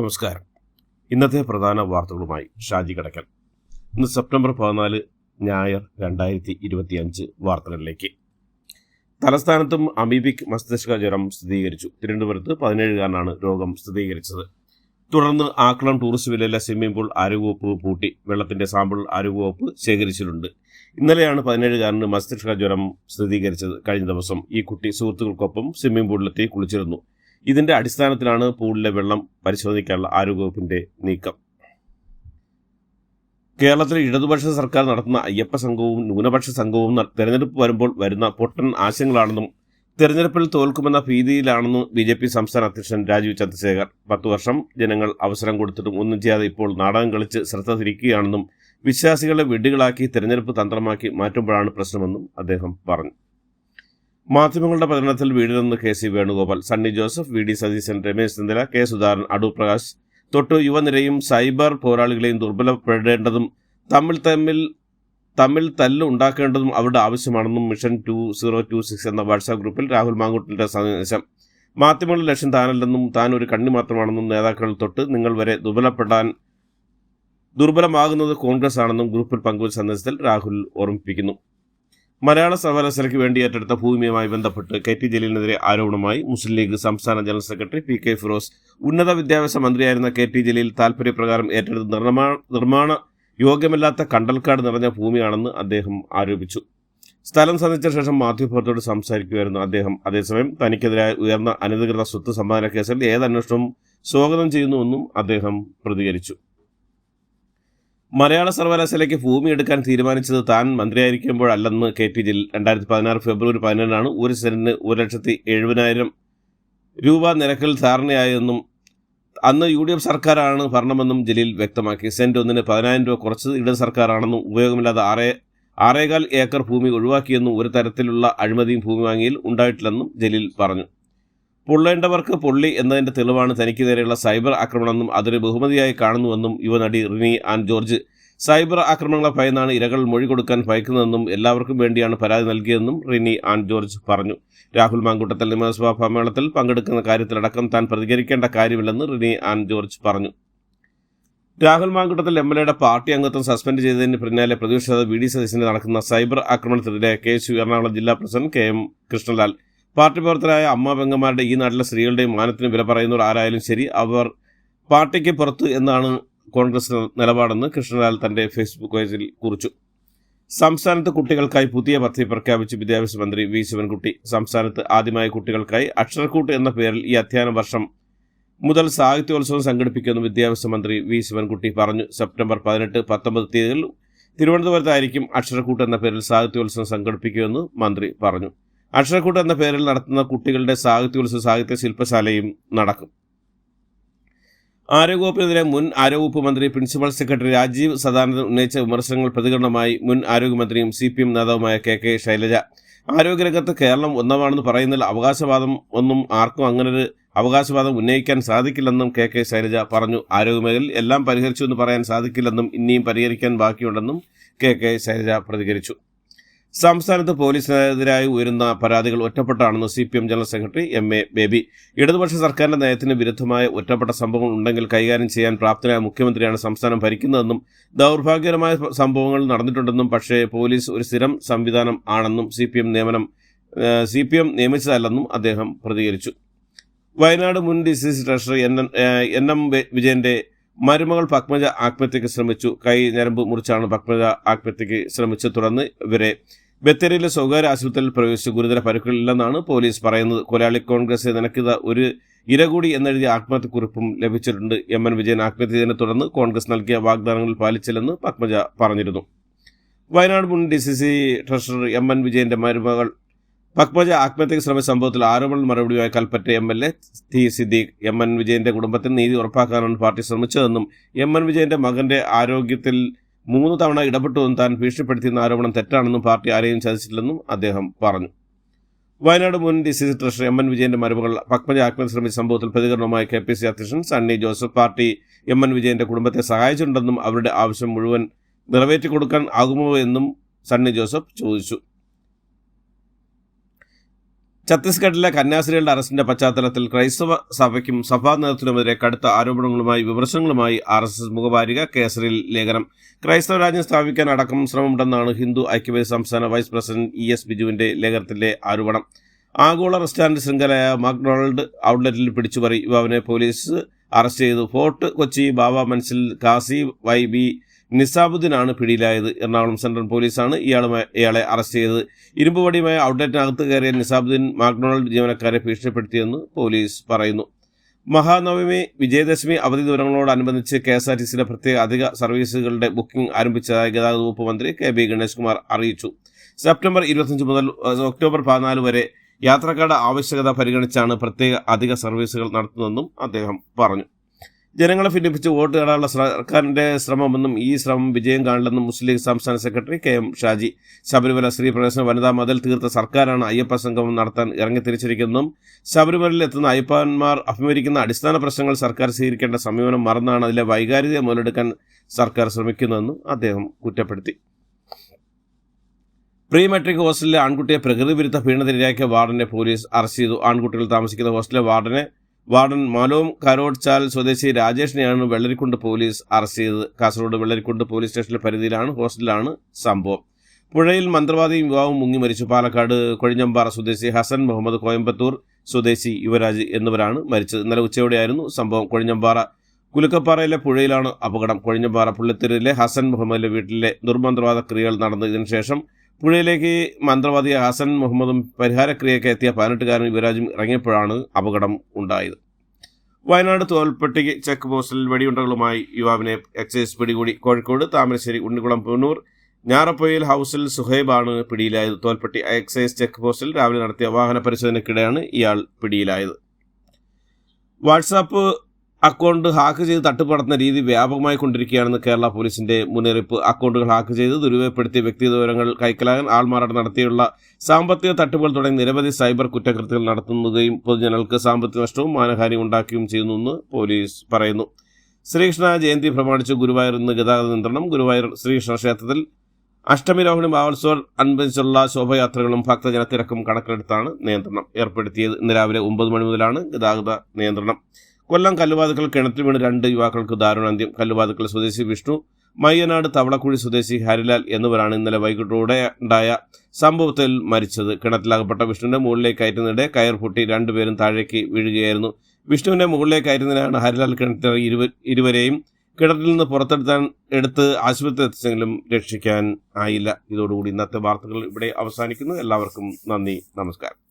നമസ്കാരം. ഇന്നത്തെ പ്രധാന വാർത്തകളുമായി ഷാജി കടക്കൽ ഇന്ന് സെപ്റ്റംബർ പതിനാല് ഞായർ രണ്ടായിരത്തി ഇരുപത്തിയഞ്ച് വാർത്തകളിലേക്ക്. തലസ്ഥാനത്തും അമീബിക് മസ്തിഷ്ക ജ്വരം സ്ഥിരീകരിച്ചു. തിരുവനന്തപുരത്ത് പതിനേഴുകാരനാണ് രോഗം സ്ഥിരീകരിച്ചത്. തുടർന്ന് Akkulam tourist villa swimming pool ആരോഗ്യവകുപ്പ് പൂട്ടി. വെള്ളത്തിന്റെ സാമ്പിൾ ആരോഗ്യവകുപ്പ് ശേഖരിച്ചിട്ടുണ്ട്. ഇന്നലെയാണ് പതിനേഴുകാരന് മസ്തിഷ്ക ജ്വരം സ്ഥിരീകരിച്ചത്. കഴിഞ്ഞ ദിവസം ഈ കുട്ടി സുഹൃത്തുക്കൾക്കൊപ്പം സ്വിമ്മിംഗ് പൂളിലെത്തി കുളിച്ചിരുന്നു. ഇതിന്റെ അടിസ്ഥാനത്തിലാണ് പൂളിലെ വെള്ളം പരിശോധിക്കാനുള്ള ആരോഗ്യവകുപ്പിന്റെ നീക്കം. കേരളത്തിൽ ഇടതുപക്ഷ സർക്കാർ നടത്തുന്ന അയ്യപ്പ സംഘവും ന്യൂനപക്ഷ സംഘവും തെരഞ്ഞെടുപ്പ് വരുമ്പോൾ വരുന്ന പൊട്ടൻ ആശയങ്ങളാണെന്നും തെരഞ്ഞെടുപ്പിൽ തോൽക്കുമെന്ന ഭീതിയിലാണെന്നും ബി ജെ പി സംസ്ഥാന അധ്യക്ഷൻ രാജീവ് ചന്ദ്രശേഖർ. പത്തു വർഷം ജനങ്ങൾ അവസരം കൊടുത്തിട്ടും ഒന്നും ചെയ്യാതെ ഇപ്പോൾ നാടകം കളിച്ച് ശ്രദ്ധ തിരിക്കുകയാണെന്നും വിശ്വാസികളെ വീടുകളാക്കി തെരഞ്ഞെടുപ്പ് തന്ത്രമാക്കി മാറ്റുമ്പോഴാണ് പ്രശ്നമെന്നും അദ്ദേഹം പറഞ്ഞു. മാധ്യമങ്ങളുടെ പഠനത്തിൽ നിന്ന് K C Venugopal Sunny Joseph V D Satheesan Ramesh Chennithala K Sudhakaran Adoor Prakash. തൊട്ടു യുവനിരയും സൈബർ പോരാളികളെയും ദുർബലപ്പെടേണ്ടതും തമ്മിൽ തമ്മിൽ തമ്മിൽ തല്ല് ഉണ്ടാക്കേണ്ടതും അവരുടെ ആവശ്യമാണെന്നും mission two zero two six എന്ന വാട്സാപ്പ് ഗ്രൂപ്പിൽ രാഹുൽ മാങ്കുട്ടിന്റെ സന്ദേശം. മാധ്യമങ്ങളുടെ ലക്ഷ്യം താനല്ലെന്നും താൻ ഒരു കണ്ണി മാത്രമാണെന്നും നേതാക്കൾ തൊട്ട് നിങ്ങൾ വരെ ദുർബലപ്പെടാൻ ദുർബലമാകുന്നത് കോൺഗ്രസ് ആണെന്നും ഗ്രൂപ്പിൽ പങ്കുവച്ച സന്ദേശത്തിൽ രാഹുൽ ഓർമ്മിപ്പിക്കുന്നു. മലയാള സർവകലാശാലയ്ക്ക് വേണ്ടി ഏറ്റെടുത്ത ഭൂമിയുമായി ബന്ധപ്പെട്ട് കെ ടി ജലീലിനെതിരെ ആരോപണമായി മുസ്ലിം ലീഗ് സംസ്ഥാന general secretary P K Firoz ഉന്നത വിദ്യാഭ്യാസ മന്ത്രിയായിരുന്ന കെ ടി ജലീൽ താൽപര്യപ്രകാരം ഏറ്റെടുത്ത നിർമ്മാണ നിർമ്മാണ യോഗ്യമല്ലാത്ത കണ്ടൽക്കാട് നിറഞ്ഞ ഭൂമിയാണെന്ന് അദ്ദേഹം ആരോപിച്ചു. സ്ഥലം സന്ദർശിച്ച ശേഷം മാധ്യമപ്രവർത്തകരോട് സംസാരിക്കുകയായിരുന്നു അദ്ദേഹം. അതേസമയം തനിക്കെതിരായ ഉയർന്ന അനധികൃത സ്വത്ത് സമ്പാദന കേസിൽ ഏത് അന്വേഷണവും സ്വാഗതം ചെയ്യുന്നുവെന്നും അദ്ദേഹം പ്രതികരിച്ചു. മലയാള സർവകലാശാലയ്ക്ക് ഭൂമി എടുക്കാൻ തീരുമാനിച്ചത് താൻ മന്ത്രിയായിരിക്കുമ്പോഴല്ലെന്ന് കെ ടി ജലീൽ. രണ്ടായിരത്തി പതിനാറ് ഫെബ്രുവരി പതിനേഴിനാണ് ഒരു സെന്റിന് ഒരു ലക്ഷത്തി എഴുപതിനായിരം രൂപ നിരക്കിൽ ധാരണയായെന്നും അന്ന് യു ഡി എഫ് സർക്കാരാണ് ഭരണമെന്നും ജലീൽ വ്യക്തമാക്കി. സെന്റ് ഒന്നിന് പതിനായിരം രൂപ കുറച്ചത് ഇടത് സർക്കാരാണെന്നും ഉപയോഗമില്ലാതെ ആറേ ആറേകാൽ ഏക്കർ ഭൂമി ഒഴിവാക്കിയെന്നും ഒരു തരത്തിലുള്ള അഴിമതിയും ഭൂമി വാങ്ങിയിൽ ഉണ്ടായിട്ടില്ലെന്നും ജലീൽ പറഞ്ഞു. പൊള്ളേണ്ടവർക്ക് പൊള്ളി എന്നതിന്റെ തെളിവാണ് തനിക്ക് നേരെയുള്ള സൈബർ ആക്രമണമെന്നും അതൊരു ബഹുമതിയായി കാണുന്നുവെന്നും യുവനടി റിനി ആൻ ജോർജ്. സൈബർ ആക്രമണങ്ങളെ ഭയന്നാണ് ഇരകൾ മൊഴി കൊടുക്കാൻ ഭയക്കുന്നതെന്നും എല്ലാവർക്കും വേണ്ടിയാണ് പരാതി നൽകിയതെന്നും റിനി ആൻ ജോർജ് പറഞ്ഞു. രാഹുൽ മാങ്കൂട്ടത്തിൽ നിയമസഭാ സമ്മേളനത്തിൽ പങ്കെടുക്കുന്ന കാര്യത്തിലടക്കം താൻ പ്രതികരിക്കേണ്ട കാര്യമില്ലെന്ന് റിനി ആൻ ജോർജ് പറഞ്ഞു. രാഹുൽ മാങ്കൂട്ടത്തിൽ എം എൽ എയുടെ പാർട്ടി അംഗത്വം സസ്പെൻഡ് ചെയ്തതിന് പിന്നാലെ പ്രതിപക്ഷ വി ഡി സതീശന് നടക്കുന്ന സൈബർ ആക്രമണത്തിനെതിരെ കെ യു എറണാകുളം ജില്ലാ president K M Krishnalal party പ്രവർത്തകരായ അമ്മ പെങ്ങന്മാരുടെ ഈ നാട്ടിലെ സ്ത്രീകളുടെയും മാനത്തിന് വില പറയുന്നവർ ആരായാലും ശരി അവർ പാർട്ടിക്ക് പുറത്ത് എന്നാണ് കോൺഗ്രസ് നിലപാടെന്ന് കൃഷ്ണലാൽ തന്റെ ഫേസ്ബുക്ക് പേജിൽ കുറിച്ചു. സംസ്ഥാനത്ത് കുട്ടികൾക്കായി പുതിയ പദ്ധതി പ്രഖ്യാപിച്ച് വിദ്യാഭ്യാസ മന്ത്രി വി. ശിവൻകുട്ടി. സംസ്ഥാനത്ത് ആദ്യമായി കുട്ടികൾക്കായി അക്ഷരക്കൂട്ട് എന്ന പേരിൽ ഈ അധ്യയന വർഷം മുതൽ സാഹിത്യോത്സവം സംഘടിപ്പിക്കുമെന്ന് വിദ്യാഭ്യാസ മന്ത്രി വി. ശിവൻകുട്ടി പറഞ്ഞു. സെപ്റ്റംബർ പതിനെട്ട് പത്തൊമ്പത് തീയതികളിൽ തിരുവനന്തപുരത്തായിരിക്കും അക്ഷരക്കൂട്ട് എന്ന പേരിൽ സാഹിത്യോത്സവം സംഘടിപ്പിക്കുമെന്ന് മന്ത്രി പറഞ്ഞു. അക്ഷരക്കൂട്ട് എന്ന പേരിൽ നടത്തുന്ന കുട്ടികളുടെ സാഹിത്യോത്സവ സാഹിത്യ ശില്പശാലയും നടക്കും. ആരോഗ്യവകുപ്പിനെതിരെ മുൻ ആരോഗ്യവകുപ്പ് മന്ത്രി പ്രിൻസിപ്പൽ സെക്രട്ടറി രാജീവ് സദാനന്ദൻ ഉന്നയിച്ച വിമർശനങ്ങൾ പ്രതികരണമായി മുൻ ആരോഗ്യമന്ത്രിയും സി പി എം നേതാവുമായ കെ കെ ശൈലജ. ആരോഗ്യരംഗത്ത് കേരളം ഒന്നാമാണെന്ന് പറയുന്നതിൽ അവകാശവാദം ഒന്നും ആർക്കും അങ്ങനൊരു അവകാശവാദം ഉന്നയിക്കാൻ സാധിക്കില്ലെന്നും കെ കെ ശൈലജ പറഞ്ഞു. ആരോഗ്യമേഖലയിൽ എല്ലാം പരിഹരിച്ചു എന്ന് പറയാൻ സാധിക്കില്ലെന്നും ഇനിയും പരിഹരിക്കാൻ ബാക്കിയുണ്ടെന്നും കെ കെ ശൈലജ പ്രതികരിച്ചു. സംസ്ഥാനത്ത് പോലീസിനെതിരായി ഉയരുന്ന പരാതികൾ ഒറ്റപ്പെട്ടാണെന്ന് C P M general secretary M A Baby. ഇടതുപക്ഷ സർക്കാരിന്റെ നയത്തിന് വിരുദ്ധമായ ഒറ്റപ്പെട്ട സംഭവങ്ങൾ ഉണ്ടെങ്കിൽ കൈകാര്യം ചെയ്യാൻ പ്രാപ്തനായ മുഖ്യമന്ത്രിയാണ് സംസ്ഥാനം ഭരിക്കുന്നതെന്നും ദൗർഭാഗ്യകരമായ സംഭവങ്ങൾ നടന്നിട്ടുണ്ടെന്നും പക്ഷേ പോലീസ് ഒരു സ്ഥിരം സംവിധാനം ആണെന്നും സി പി എം നിയമനം സി പി എം നിയമിച്ചതല്ലെന്നും അദ്ദേഹം പ്രതികരിച്ചു. വയനാട് മുൻ D C C treasury N- N M വിജയന്റെ മരുമകൾ പത്മജ ആത്മഹത്യക്ക് ശ്രമിച്ചു. കൈ ഞരമ്പ് മുറിച്ചാണ് പത്മജ ആത്മഹത്യക്ക് ശ്രമിച്ചു തുടർന്ന് ഇവരെ ബത്തേരിയിലെ സ്വകാര്യ ആശുപത്രിയിൽ പ്രവേശിച്ചു. ഗുരുതര പരുക്കളില്ലെന്നാണ് പോലീസ് പറയുന്നത്. കൊലയാളി കോൺഗ്രസ് നിനക്കിത ഒരു ഇര കൂടി എന്നെഴുതിയ ആത്മഹത്യക്കുറിപ്പും ലഭിച്ചിട്ടുണ്ട്. എം. എൻ. വിജയൻ ആത്മഹത്യ ചെയ്തതിനെ തുടർന്ന് കോൺഗ്രസ് നൽകിയ വാഗ്ദാനങ്ങൾ പാലിച്ചില്ലെന്ന് പത്മജ പറഞ്ഞിരുന്നു. വയനാട് മുൻ D C C treasurer M. N. വിജയന്റെ മരുമകൾ പത്മജ ആത്മഹത്യക്ക് ശ്രമിച്ച സംഭവത്തിൽ ആരോപണ മറുപടിയുമായി Kalpetta M L A T Siddique M N വിജയന്റെ കുടുംബത്തിന് നീതി ഉറപ്പാക്കാനാണ് പാർട്ടി ശ്രമിച്ചതെന്നും എം എൻ വിജയന്റെ മകന്റെ ആരോഗ്യത്തിൽ മൂന്ന് തവണ ഇടപെട്ടുവെന്നും താൻ ഭീഷണിപ്പെടുത്തിയെന്ന ആരോപണം തെറ്റാണെന്നും പാർട്ടി ആരെയും ചതിച്ചിട്ടില്ലെന്നും അദ്ദേഹം പറഞ്ഞു. വയനാട് മുൻ D C C treasurer M N വിജയന്റെ മരുമകൾ പത്മജ ആത്മഹത്യ ശ്രമിച്ച സംഭവത്തിൽ പ്രതികരണവുമായി കെ പി സി അധ്യക്ഷൻ Sunny Joseph party M N വിജയന്റെ കുടുംബത്തെ സഹായിച്ചിട്ടുണ്ടെന്നും അവരുടെ ആവശ്യം മുഴുവൻ നിറവേറ്റി കൊടുക്കാൻ ആകുമോ എന്നും സണ്ണി ജോസഫ് ചോദിച്ചു. ഛത്തീസ്ഗഡിലെ കന്യാസ്ത്രീകളുടെ അറസ്റ്റിന്റെ പശ്ചാത്തലത്തിൽ ക്രൈസ്തവ സഭയ്ക്കും സഭാ നേതൃത്വത്തിനുമെതിരെ കടുത്ത ആരോപണങ്ങളുമായി വിമർശനങ്ങളുമായി ആർ എസ് എസ് മുഖപാരിക കേസറിൽ ലേഖനം. ക്രൈസ്തവ രാജ്യം സ്ഥാപിക്കാൻ അടക്കം ശ്രമമുണ്ടെന്നാണ് ഹിന്ദു ഐക്യവേദി സംസ്ഥാന വൈസ് പ്രസിഡന്റ് ഇ എസ് ബിജുവിന്റെ ലേഖനത്തിലെ ആരോപണം. ആഗോള റെസ്റ്റോറന്റ് ശൃംഖലയായ മക്ഡൊണാൾഡ് ഔട്ട്ലെറ്റിൽ പിടിച്ചുപറി. യുവാവിനെ പോലീസ് അറസ്റ്റ് ചെയ്തു. Fort Kochi Baba Manzil Kasi Y B നിസാബുദ്ദീനാണ് പിടിയിലായത്. എറണാകുളം സെൻട്രൽ പോലീസാണ് ഇയാളുമായി ഇയാളെ അറസ്റ്റ് ചെയ്തത്. ഇരുമ്പുവടിയുമായി ഔട്ട്ലെറ്റിനകത്ത് കയറിയ നിസാബുദ്ദീൻ മാക്ഡൊണാൾഡ് ജീവനക്കാരെ ഭീഷണിപ്പെടുത്തിയെന്ന് പോലീസ് പറയുന്നു. മഹാനവമി വിജയദശമി അവധി ദിവസങ്ങളോടനുബന്ധിച്ച് കെ എസ് ആർ ടി സിയിലെ പ്രത്യേക അധിക സർവീസുകളുടെ ബുക്കിംഗ് ആരംഭിച്ചതായി ഗതാഗത വകുപ്പ് മന്ത്രി കെ ബി ഗണേഷ് കുമാർ അറിയിച്ചു. സെപ്റ്റംബർ ഇരുപത്തഞ്ച് മുതൽ ഒക്ടോബർ പതിനാല് വരെ യാത്രക്കാരുടെ ആവശ്യകത പരിഗണിച്ചാണ് പ്രത്യേക അധിക സർവീസുകൾ നടത്തുന്നതെന്നും അദ്ദേഹം പറഞ്ഞു. ജനങ്ങളെ ഭിന്നിപ്പിച്ച് വോട്ട് നേടാനുള്ള സർക്കാരിന്റെ ശ്രമമെന്നും ഈ ശ്രമം വിജയം കാണില്ലെന്നും മുസ്ലിം ലീഗ് സംസ്ഥാന secretary K M Shaji Sabarimala സ്ത്രീ പ്രവേശന വനിതാ മതിൽ തീർത്ത സർക്കാരാണ് അയ്യപ്പ സംഗമം നടത്താൻ ഇറങ്ങി തിരിച്ചിരിക്കുന്നതും ശബരിമലയിൽ എത്തുന്ന അയ്യപ്പന്മാർ അഭിമുഖിക്കുന്ന അടിസ്ഥാന പ്രശ്നങ്ങൾ സർക്കാർ സ്വീകരിക്കേണ്ട സമീപനം മറന്നാണ് അതിലെ വൈകാരികത മുതലെടുക്കാൻ സർക്കാർ ശ്രമിക്കുന്നതെന്നും അദ്ദേഹം കുറ്റപ്പെടുത്തി. പ്രീ മെട്രിക് ഹോസ്റ്റലിലെ ആൺകുട്ടിയെ പ്രകൃതി വിരുദ്ധ പീഡനത്തിനിരയാക്കിയ വാർഡനെ പോലീസ് അറസ്റ്റ് ചെയ്തു. ആൺകുട്ടികൾ താമസിക്കുന്ന ഹോസ്റ്റലിലെ വാർഡനെ വാർഡൻ മാലോം കാരോട് ചാൽ സ്വദേശി രാജേഷിനെയാണ് വെള്ളരിക്കുണ്ട് പോലീസ് അറസ്റ്റ് ചെയ്തത്. കാസർഗോഡ് വെള്ളരിക്കുണ്ട് പോലീസ് സ്റ്റേഷനിലെ പരിധിയിലാണ് ഹോസ്റ്റലിലാണ് സംഭവം. പുഴയിൽ മന്ത്രവാദിയും യുവാവും മുങ്ങി മരിച്ചു. പാലക്കാട് കൊഴിഞ്ഞമ്പാറ സ്വദേശി ഹസൻ മുഹമ്മദ് കോയമ്പത്തൂർ സ്വദേശി യുവരാജ് എന്നിവരാണ് മരിച്ചത്. ഇന്നലെ ഉച്ചയോടെയായിരുന്നു സംഭവം. കൊഴിഞ്ഞമ്പാറ കുലുക്കപ്പാറയിലെ പുഴയിലാണ് അപകടം. കൊഴിഞ്ഞമ്പാറ പുള്ളിത്തെരുവിലെ ഹസൻ മുഹമ്മദിന്റെ വീട്ടിലെ ദുർമന്ത്രവാദ ക്രിയകൾ നടന്നതിനു ശേഷം പുഴയിലേക്ക് മന്ത്രവാദി ഹസൻ മുഹമ്മദും പരിഹാരക്രിയയ്ക്ക് എത്തിയ പതിനെട്ടുകാരൻ യുവരാജും ഇറങ്ങിയപ്പോഴാണ് അപകടം ഉണ്ടായത്. വയനാട് തോൽപ്പെട്ടി ചെക്ക് പോസ്റ്റിൽ വെടിയുണ്ടകളുമായി യുവാവിനെ എക്സൈസ് പിടികൂടി. കോഴിക്കോട് താമരശ്ശേരി ഉണ്ണികുളം പൂന്നൂർ ഞാറപ്പൊയിൽ ഹൗസിൽ സുഹൈബാണ് പിടിയിലായത്. തോൽപ്പെട്ടി എക്സൈസ് ചെക്ക് പോസ്റ്റിൽ രാവിലെ നടത്തിയ വാഹന പരിശോധനയ്ക്കിടെയാണ് ഇയാൾ പിടിയിലായത്. വാട്സാപ്പ് അക്കൗണ്ട് ഹാക്ക് ചെയ്ത് തട്ടിപ്പ് നടത്തുന്ന രീതി വ്യാപകമായി കൊണ്ടിരിക്കുകയാണെന്ന് കേരള പോലീസിന്റെ മുന്നറിയിപ്പ്. അക്കൗണ്ടുകൾ ഹാക്ക് ചെയ്ത് ദുരുപയോഗപ്പെടുത്തിയ വ്യക്തി വിവരങ്ങൾ കൈക്കലാകാൻ ആൾമാറാട്ടം നടത്തിയുള്ള സാമ്പത്തിക തട്ടിപ്പുകൾ തുടങ്ങി നിരവധി സൈബർ കുറ്റകൃത്യങ്ങൾ നടത്തുന്നതും പൊതുജനങ്ങൾക്ക് സാമ്പത്തിക നഷ്ടവും മാനഹാനിയും ഉണ്ടാക്കുകയും ചെയ്യുന്നുവെന്ന് പോലീസ് പറയുന്നു. ശ്രീകൃഷ്ണ ജയന്തി പ്രമാണിച്ച് ഗുരുവായൂർ ഇന്ന് ഗതാഗത നിയന്ത്രണം. ഗുരുവായൂർ ശ്രീകൃഷ്ണ ക്ഷേത്രത്തിൽ അഷ്ടമി രോഹിണി മാവോത്സവം അനുബന്ധിച്ചുള്ള ശോഭയാത്രകളും ഭക്തജനത്തിരക്കും കണക്കിലെടുത്താണ് നിയന്ത്രണം ഏർപ്പെടുത്തിയത്. ഇന്ന് രാവിലെ ഒമ്പത് മണി മുതലാണ് ഗതാഗത നിയന്ത്രണം. കൊല്ലം കല്ലുവാതുക്കൽ കിണറ്റിൽ വീണ് രണ്ട് യുവാക്കൾക്ക് ദാരുണാന്ത്യം. കല്ലുവാതുക്കൽ സ്വദേശി വിഷ്ണു മയ്യനാട് തവളക്കുഴി സ്വദേശി ഹരിലാൽ എന്നിവരാണ് ഇന്നലെ വൈകിട്ടോടെ ഉണ്ടായ സംഭവത്തിൽ മരിച്ചത്. കിണറ്റിലകപ്പെട്ട വിഷ്ണുവിന്റെ മുകളിലേക്ക് കയറ്റുന്നതിടെ കയർ പൊട്ടി രണ്ടുപേരും താഴേക്ക് വീഴുകയായിരുന്നു. വിഷ്ണുവിന്റെ മുകളിലേക്ക് കയറ്റുന്നതിനാണ് ഹരിലാൽ കിണറ്റിൽ ഇരുവ ഇരുവരെയും കിണറ്റിൽ നിന്ന് പുറത്തെടുത്താൻ എടുത്ത് ആശുപത്രി എത്തിച്ചെങ്കിലും രക്ഷിക്കാൻ ആയില്ല. ഇതോടുകൂടി ഇന്നത്തെ വാർത്തകൾ ഇവിടെ അവസാനിക്കുന്നു. എല്ലാവർക്കും നന്ദി നമസ്കാരം.